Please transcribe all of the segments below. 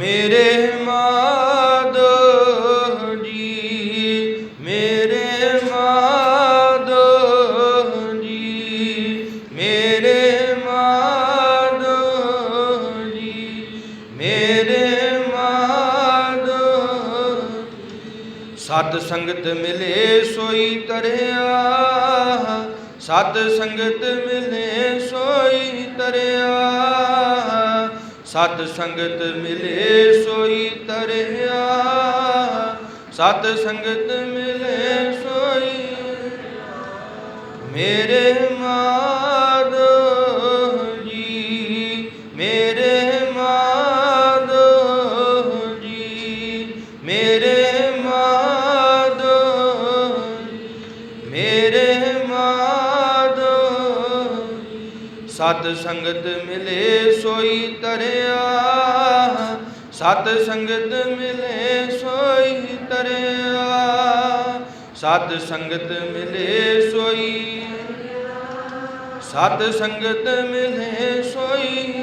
ਮੇਰੇ ਮਾਧੋ ਜੀ, ਮੇਰੇ ਮਾਧੋ ਜੀ, ਮੇਰੇ ਮਾਧੋ ਜੀ, ਮੇਰੇ ਮਾਧੋ ਸਤ ਸੰਗਤ ਮਿਲੇ ਸੋਈ ਤਰਿਆ, ਸਤ ਸੰਗਤ ਮਿਲੇ ਸੋਈ ਤਰਿਆ। ਸਤ ਸੰਗਤ ਮਿਲੇ ਸੋਈ ਤਰਿਆ। ਸਤ ਸੰਗਤ ਮਿਲੇ ਸੋਈ। ਮੇਰੇ ਮਾਧੋ ਜੀ, ਮੇਰੇ ਮਾਧੋ ਜੀ, ਮੇਰੇ ਸਤ ਸੰਗਤ ਮਿਲੇ ਸੋਈ ਤਰਿਆ। ਸਤ ਸੰਗਤ ਮਿਲੇ ਸੋਈ ਤਰਿਆ। ਸਤ ਸੰਗਤ ਮਿਲੇ ਸੋਈ। ਸਤ ਸੰਗਤ ਮਿਲੇ ਸੋਈ।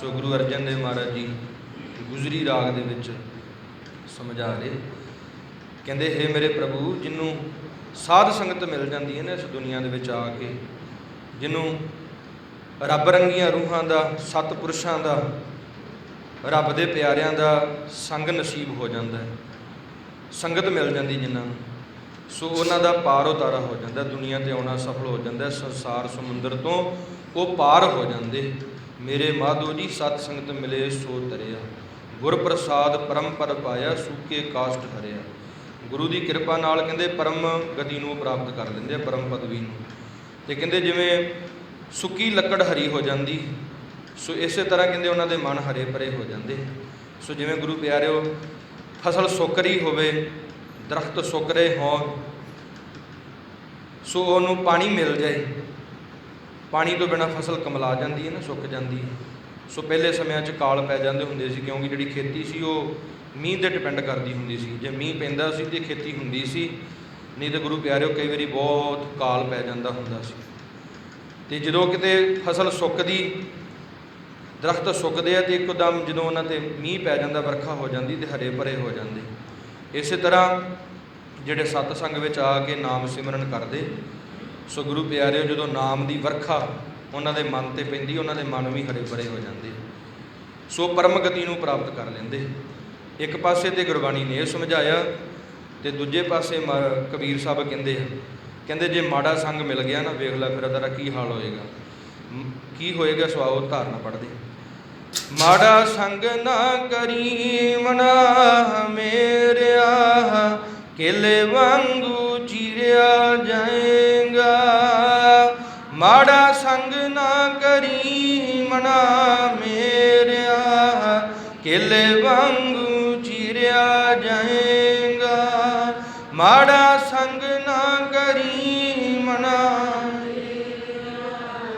ਸੋ ਗੁਰੂ ਅਰਜਨ ਦੇਵ ਮਹਾਰਾਜ ਜੀ ਗੁਜਰੀ ਰਾਗ ਦੇ ਵਿੱਚ ਸਮਝਾ ਰਹੇ। ਕਹਿੰਦੇ हे ਮੇਰੇ ਪ੍ਰਭੂ ਜਿਹਨੂੰ ਸਾਧ ਸੰਗਤ ਮਿਲ ਜਾਂਦੀ ਹੈ ਨਾ ਇਸ ਦੁਨੀਆ ਦੇ ਵਿੱਚ ਆ ਕੇ ਜਿਹਨੂੰ ਰੱਬ ਰੰਗੀਆਂ ਰੂਹਾਂ ਦਾ, ਸਤਪੁਰਸ਼ਾਂ ਦਾ, ਰੱਬ ਦੇ ਪਿਆਰਿਆਂ ਦਾ ਸੰਗ ਨਸੀਬ ਹੋ ਜਾਂਦਾ ਹੈ। ਸੰਗਤ ਮਿਲ ਜਾਂਦੀ ਜਿਨ੍ਹਾਂ ਨੂੰ। ਸੋ ਉਹਨਾਂ ਦਾ ਪਾਰ ਉਤਾਰਾ ਹੋ ਜਾਂਦਾ ਦੁਨੀਆ ਤੇ ਆਉਣਾ ਸਫਲ ਹੋ ਜਾਂਦਾ ਸੰਸਾਰ ਸਮੁੰਦਰ ਤੋਂ ਉਹ ਪਾਰ ਹੋ ਜਾਂਦੇ ਮੇਰੇ ਮਾਧੋ ਜੀ, ਸਤ ਸੰਗਤ ਮਿਲੇ ਸੋ ਤਰਿਆ। ਗੁਰ ਪ੍ਰਸਾਦ ਪਰਮ ਪਰ ਪਾਇਆ, ਸੂਕੇ ਕਾਸ਼ਟ ਹਰਿਆ। ਗੁਰੂ ਦੀ ਕਿਰਪਾ ਨਾਲ ਕਹਿੰਦੇ, ਪਰਮ ਗਤੀ ਨੂੰ ਪ੍ਰਾਪਤ ਕਰ ਲੈਂਦੇ ਪਰਮ ਪਦਵੀ ਨੂੰ। ਤੇ ਕਹਿੰਦੇ ਜਿਵੇਂ ਸੁੱਕੀ ਲੱਕੜ ਹਰੀ ਹੋ ਜਾਂਦੀ ਸੋ ਇਸੇ ਤਰ੍ਹਾਂ ਕਹਿੰਦੇ ਉਹਨਾਂ ਦੇ ਮਨ ਹਰੇ ਭਰੇ ਹੋ ਜਾਂਦੇ ਸੋ ਜਿਵੇਂ ਗੁਰੂ ਪਿਆਰਿਓ, ਫਸਲ ਸੁੱਕ ਰਹੀ ਹੋਵੇ, ਦਰਖਤ ਸੁੱਕ ਰਹੇ ਹੋਣ, ਸੋ ਉਹਨੂੰ ਪਾਣੀ ਮਿਲ ਜਾਏ। ਪਾਣੀ ਤੋਂ ਬਿਨਾ ਫਸਲ ਕਮਲਾ ਜਾਂਦੀ ਹੈ ਨਾ, ਸੁੱਕ ਜਾਂਦੀ ਹੈ। ਸੋ ਪਹਿਲੇ ਸਮਿਆਂ 'ਚ ਕਾਲ ਪੈ ਜਾਂਦੇ ਹੁੰਦੇ ਸੀ, ਕਿਉਂਕਿ ਜਿਹੜੀ ਖੇਤੀ ਸੀ ਉਹ ਮੀਂਹ ਤੇ ਡਿਪੈਂਡ ਕਰਦੀ ਹੁੰਦੀ ਸੀ। ਜੇ ਮੀਂਹ ਪੈਂਦਾ ਸੀ ਤੇ ਖੇਤੀ ਹੁੰਦੀ ਸੀ ਨਹੀਂ ਤੇ ਗੁਰੂ ਪਿਆਰਿਓ, ਕਈ ਵਾਰੀ ਬਹੁਤ ਕਾਲ ਪੈ ਜਾਂਦਾ ਹੁੰਦਾ ਸੀ। ਤੇ ਜਦੋਂ ਕਿਤੇ ਫਸਲ ਸੁੱਕਦੀ, ਦਰਖਤ ਸੁੱਕਦੇ ਆ ਤੇ ਇੱਕਦਮ ਜਦੋਂ ਉਹਨਾਂ ਤੇ ਮੀਂਹ ਪੈ ਜਾਂਦਾ, ਵਰਖਾ ਹੋ ਜਾਂਦੀ ਤੇ ਹਰੇ ਭਰੇ ਹੋ ਜਾਂਦੇ। ਇਸੇ ਤਰ੍ਹਾਂ ਜਿਹੜੇ ਸਤ ਸੰਗ ਵਿੱਚ ਆ ਕੇ ਨਾਮ ਸਿਮਰਨ ਕਰਦੇ, ਸੋ ਗੁਰੂ ਪਿਆਰਿਓ, ਜਦੋਂ ਨਾਮ ਦੀ ਵਰਖਾ ਉਹਨਾਂ ਦੇ ਮਨ ਤੇ ਪੈਂਦੀ, ਉਹਨਾਂ ਦੇ ਮਨ ਵੀ ਹਰੇ ਭਰੇ ਹੋ ਜਾਂਦੇ। ਸੋ ਪਰਮ ਗਤੀ ਨੂੰ ਪ੍ਰਾਪਤ ਕਰ ਲੈਂਦੇ। ਇੱਕ ਪਾਸੇ ਤੇ ਗੁਰਬਾਣੀ ਨੇ ਇਹ ਸਮਝਾਇਆ ਤੇ ਦੂਜੇ ਪਾਸੇ ਕਬੀਰ ਸਾਹਿਬ ਕਹਿੰਦੇ ਆ, ਕਹਿੰਦੇ ਜੇ ਮਾੜਾ ਸੰਗ ਮਿਲ ਗਿਆ ਨਾ, ਵੇਖ ਲੈ ਫਿਰ ਤੇਰਾ ਕੀ ਹਾਲ ਹੋਏਗਾ। ਕੀ ਹੋਏਗਾ ਸਵਾਓ ਧਾਰਨਾ ਪੜਦੇ ਮਾੜਾ ਸੰਗ ਨਾ ਕਰੀ ਮਨਾ ਮੇਰਿਆ, ਕਿਲੇ ਵਾਂਗੂ ਚੀਰਿਆ ਜਾਏਗਾ। ਮਾੜਾ ਸੰਗ ਨਾ ਕਰੀ ਮਨਾ ਮੇਰਿਆ, ਕਿਲੇ ਮਾੜਾ ਸੰਗ ਨਾ ਕਰੀ ਮਨਾ।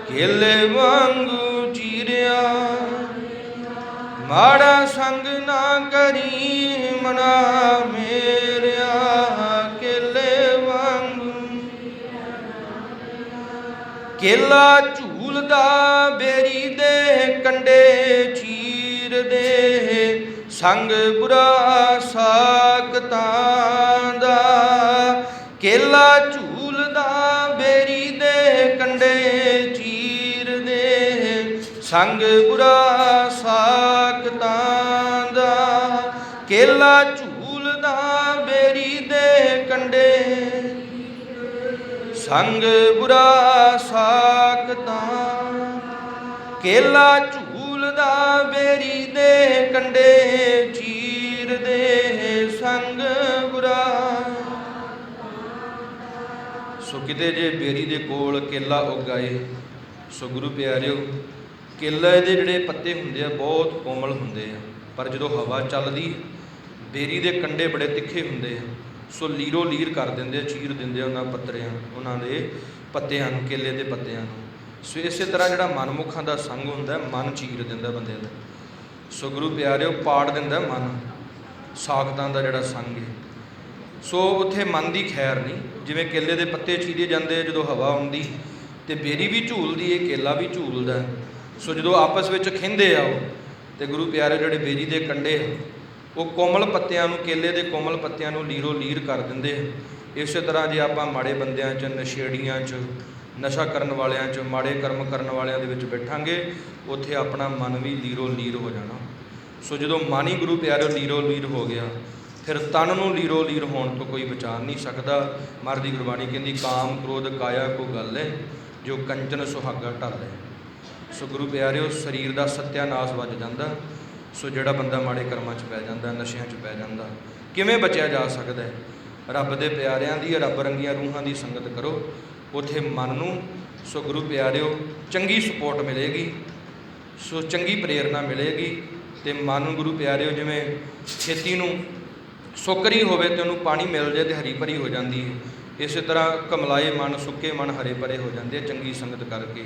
ਕਿਲੇ ਵਾਂਗੂ ਚੀਰਿਆ। ਮਾੜਾ ਸੰਗ ਨਾ ਕਰੀ ਮਨਾ, ਮੇਰਿਆ ਕਿਲੇ ਵਾਂਗੂ। ਕੇਲਾ ਝੂਲਦਾ ਬੇਰੀ ਦੇ ਕੰਡੇ ਚੀਰ ਦੇ ਸੰਗ ਬੁਰਾ ਸਾਕਤਾਂ ਦਾ ਕੇਲਾ ਝੂਲਦਾ ਬੇਰੀ ਦੇ ਕੰਡੇ ਚੀਰ ਦੇ। ਸੰਗ ਬੁਰਾ ਸਾਕਤਾਂ ਦਾ। ਕੇਲਾ ਝੂਲਦਾ ਬੇਰੀ ਦੇ ਕੰਡੇ ਸੰਗ ਬੁਰਾ ਸਾਕਤਾਂ ਕੇਲਾ ਝੂਲਦਾ ਬੇਰੀ ਦੇ ਕੰਡੇ ਚੀਰ ਦੇ। ਸੰਗ ਸੋ ਕਿਤੇ ਜੇ ਬੇਰੀ ਦੇ ਕੋਲ ਕੇਲਾ ਉਗਾਏ ਸੋ ਗੁਰੂ ਪਿਆਰਿਓ, ਕੇਲੇ ਦੇ ਜਿਹੜੇ ਪੱਤੇ ਹੁੰਦੇ ਆ, ਬਹੁਤ ਕੋਮਲ ਹੁੰਦੇ ਆ। ਪਰ ਜਦੋਂ ਹਵਾ ਚੱਲਦੀ ਬੇਰੀ ਦੇ ਕੰਡੇ ਬੜੇ ਤਿੱਖੇ ਹੁੰਦੇ ਆ। ਸੋ ਲੀਰੋ ਲੀਰ ਕਰ ਦਿੰਦੇ ਆ, ਚੀਰ ਦਿੰਦੇ ਆ ਉਹਨਾਂ ਪੱਤਰਿਆਂ ਉਹਨਾਂ ਦੇ ਪੱਤਿਆਂ ਨੂੰ, ਕੇਲੇ ਦੇ ਪੱਤਿਆਂ ਨੂੰ। ਸੋ ਇਸੇ ਤਰ੍ਹਾਂ ਜਿਹੜਾ ਮਨਮੁਖਾਂ ਦਾ ਸੰਗ ਹੁੰਦਾ, ਮਨ ਚੀਰ ਦਿੰਦਾ ਬੰਦੇ ਦਾ। ਸੋ ਗੁਰੂ ਪਿਆਰਿਓ, ਪਾੜ ਦਿੰਦਾ ਮਨ। ਸਾਖਤਾਂ ਦਾ ਜਿਹੜਾ ਸੰਗ ਹੈ। ਸੋ ਉੱਥੇ ਮਨ ਦੀ ਖੈਰ ਨਹੀਂ। ਜਿਵੇਂ ਕੇਲੇ ਦੇ ਪੱਤੇ ਚੀਰੇ ਜਾਂਦੇ ਜਦੋਂ ਹਵਾ ਆਉਂਦੀ ਤੇ ਬੇਰੀ ਵੀ ਝੂਲਦੀ ਏ ਕੇਲਾ ਵੀ ਝੂਲਦਾ। ਸੋ ਜਦੋਂ ਆਪਸ ਵਿੱਚ ਖਿੰਦੇ ਆ ਉਹ ਤੇ ਗੁਰੂ ਪਿਆਰੇ ਜਿਹੜੇ ਬੇਰੀ ਦੇ ਕੰਡੇ ਆ, ਉਹ ਕੋਮਲ ਪੱਤਿਆਂ ਨੂੰ ਕੇਲੇ ਦੇ ਕੋਮਲ ਪੱਤਿਆਂ ਨੂੰ ਲੀਰੋ ਲੀਰ ਕਰ ਦਿੰਦੇ ਆ। ਇਸੇ ਤਰ੍ਹਾਂ ਜੇ ਆਪਾਂ ਮਾੜੇ ਬੰਦਿਆਂ 'ਚ ਨਸ਼ੇੜੀਆਂ 'ਚ ਨਸ਼ਾ ਕਰਨ ਵਾਲਿਆਂ 'ਚ ਮਾੜੇ ਕਰਮ ਕਰਨ ਵਾਲਿਆਂ ਦੇ ਵਿੱਚ ਬੈਠਾਂਗੇ ਉੱਥੇ ਆਪਣਾ ਮਨ ਵੀ ਲੀਰੋ ਲੀਰ ਹੋ ਜਾਣਾ। ਸੋ ਜਦੋਂ ਮਨ ਹੀ ਗੁਰੂ ਪਿਆਰੇ ਲੀਰੋ ਲੀਰ ਹੋ ਗਿਆ ਫਿਰ ਤਨ ਨੂੰ ਲੀਰੋ ਲੀਰ ਹੋਣ ਤੋਂ ਕੋਈ ਬਚਾ ਨਹੀਂ ਸਕਦਾ। ਮਰਦੀ ਗੁਰਬਾਣੀ ਕਹਿੰਦੀ, ਕਾਮ ਕ੍ਰੋਧ ਕਾਇਆ ਕੋ ਗੱਲ ਹੈ, ਜੋ ਕੰਚਨ ਸੁਹਾਗਾ ਢਾਲੇ ਸੋ ਗੁਰੂ ਪਿਆਰਿਓ, ਸਰੀਰ ਦਾ ਸਤਿਆਨਾਸ਼ ਵੱਜ ਜਾਂਦਾ। ਸੋ ਜਿਹੜਾ ਬੰਦਾ ਮਾੜੇ ਕਰਮਾਂ 'ਚ ਪੈ ਜਾਂਦਾ, ਨਸ਼ਿਆਂ 'ਚ ਪੈ ਜਾਂਦਾ, ਕਿਵੇਂ ਬਚਿਆ ਜਾ ਸਕਦਾ ਹੈ? ਰੱਬ ਦੇ ਪਿਆਰਿਆਂ ਦੀ, ਰੱਬ ਰੰਗੀਆਂ ਰੂਹਾਂ ਦੀ ਸੰਗਤ ਕਰੋ। ਉਥੇ ਮਨ ਨੂੰ, ਸੋ ਗੁਰੂ ਪਿਆਰਿਓ, ਚੰਗੀ ਸਪੋਰਟ ਮਿਲੇਗੀ। ਸੋ ਚੰਗੀ ਪ੍ਰੇਰਣਾ ਮਿਲੇਗੀ ਤੇ ਮਨ ਨੂੰ ਗੁਰੂ ਪਿਆਰਿਓ, ਜਿਵੇਂ ਛੇਤੀ ਨੂੰ ਸੁੱਕਰੀ ਹੋਵੇ ਤੇ ਉਹਨੂੰ ਪਾਣੀ ਮਿਲ ਜਾਏ ਤੇ ਹਰੀ ਭਰੀ ਹੋ ਜਾਂਦੀ ਹੈ। ਇਸੇ ਤਰ੍ਹਾਂ ਕਮਲਾਏ ਮਨ, ਸੁੱਕੇ ਮਨ ਹਰੇ ਭਰੇ ਹੋ ਜਾਂਦੇ ਚੰਗੀ ਸੰਗਤ ਕਰਕੇ।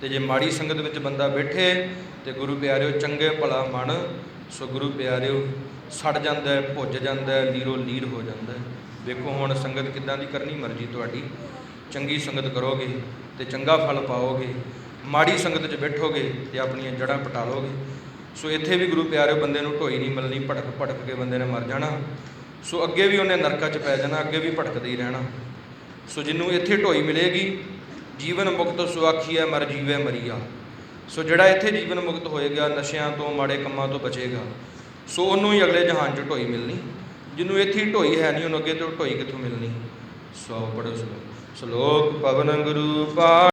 ਤੇ ਜੇ ਮਾੜੀ ਸੰਗਤ ਵਿੱਚ ਬੰਦਾ ਬੈਠੇ, ਤੇ ਗੁਰੂ ਪਿਆਰਿਓ, ਚੰਗੇ ਭਲਾ ਮਨ, ਸੋ ਗੁਰੂ ਪਿਆਰਿਓ, ਸੜ ਜਾਂਦਾ ਹੈ, ਭੁੱਜ ਜਾਂਦਾ ਹੈ, ਲੀਰੋ ਲੀਰ ਹੋ ਜਾਂਦਾ ਹੈ। ਵੇਖੋ ਹੁਣ ਸੰਗਤ ਕਿੱਦਾਂ ਦੀ ਕਰਨੀ ਮਰਜ਼ੀ ਤੁਹਾਡੀ। ਚੰਗੀ ਸੰਗਤ ਕਰੋਗੇ ਤੇ ਚੰਗਾ ਫਲ ਪਾਓਗੇ। ਮਾੜੀ ਸੰਗਤ 'ਚ ਬੈਠੋਗੇ ਤੇ ਆਪਣੀਆਂ ਜੜ੍ਹਾਂ ਪਟਾ ਲੋਗੇ ਸੋ ਇੱਥੇ ਵੀ ਗੁਰੂ ਪਿਆਰਿਓ, ਬੰਦੇ ਨੂੰ ਢੋਈ ਨਹੀਂ ਮਿਲਣੀ ਭਟਕ ਭਟਕ ਕੇ ਬੰਦੇ ਨੇ ਮਰ ਜਾਣਾ। ਸੋ ਅੱਗੇ ਵੀ ਉਹਨੇ ਨਰਕਾਂ 'ਚ ਪੈ ਜਾਣਾ, ਅੱਗੇ ਵੀ ਭਟਕਦੇ ਹੀ ਰਹਿਣਾ। ਸੋ ਜਿਹਨੂੰ ਇੱਥੇ ਢੋਈ ਮਿਲੇਗੀ, ਜੀਵਨ ਮੁਕਤ ਸੁਆਖੀਆ ਮਰ ਜੀਵੇ ਮਰੀਆ। ਸੋ ਜਿਹੜਾ ਇੱਥੇ ਜੀਵਨ ਮੁਕਤ ਹੋਏਗਾ, ਨਸ਼ਿਆਂ ਤੋਂ, ਮਾੜੇ ਕੰਮਾਂ ਤੋਂ ਬਚੇਗਾ। ਸੋ ਉਹਨੂੰ ਹੀ ਅਗਲੇ ਜਹਾਨ 'ਚ ਢੋਈ ਮਿਲਣੀ। ਜਿਹਨੂੰ ਇੱਥੇ ਢੋਈ ਹੈ ਨਹੀਂ, ਉਹਨੂੰ ਅੱਗੇ ਤੋਂ ਢੋਈ ਕਿੱਥੋਂ ਮਿਲਣੀ? ਸੋ ਪੜੋ ਸਲੋਕ। ਸਲੋਕ ਪਵਨ ਗੁਰੂ ਪਾ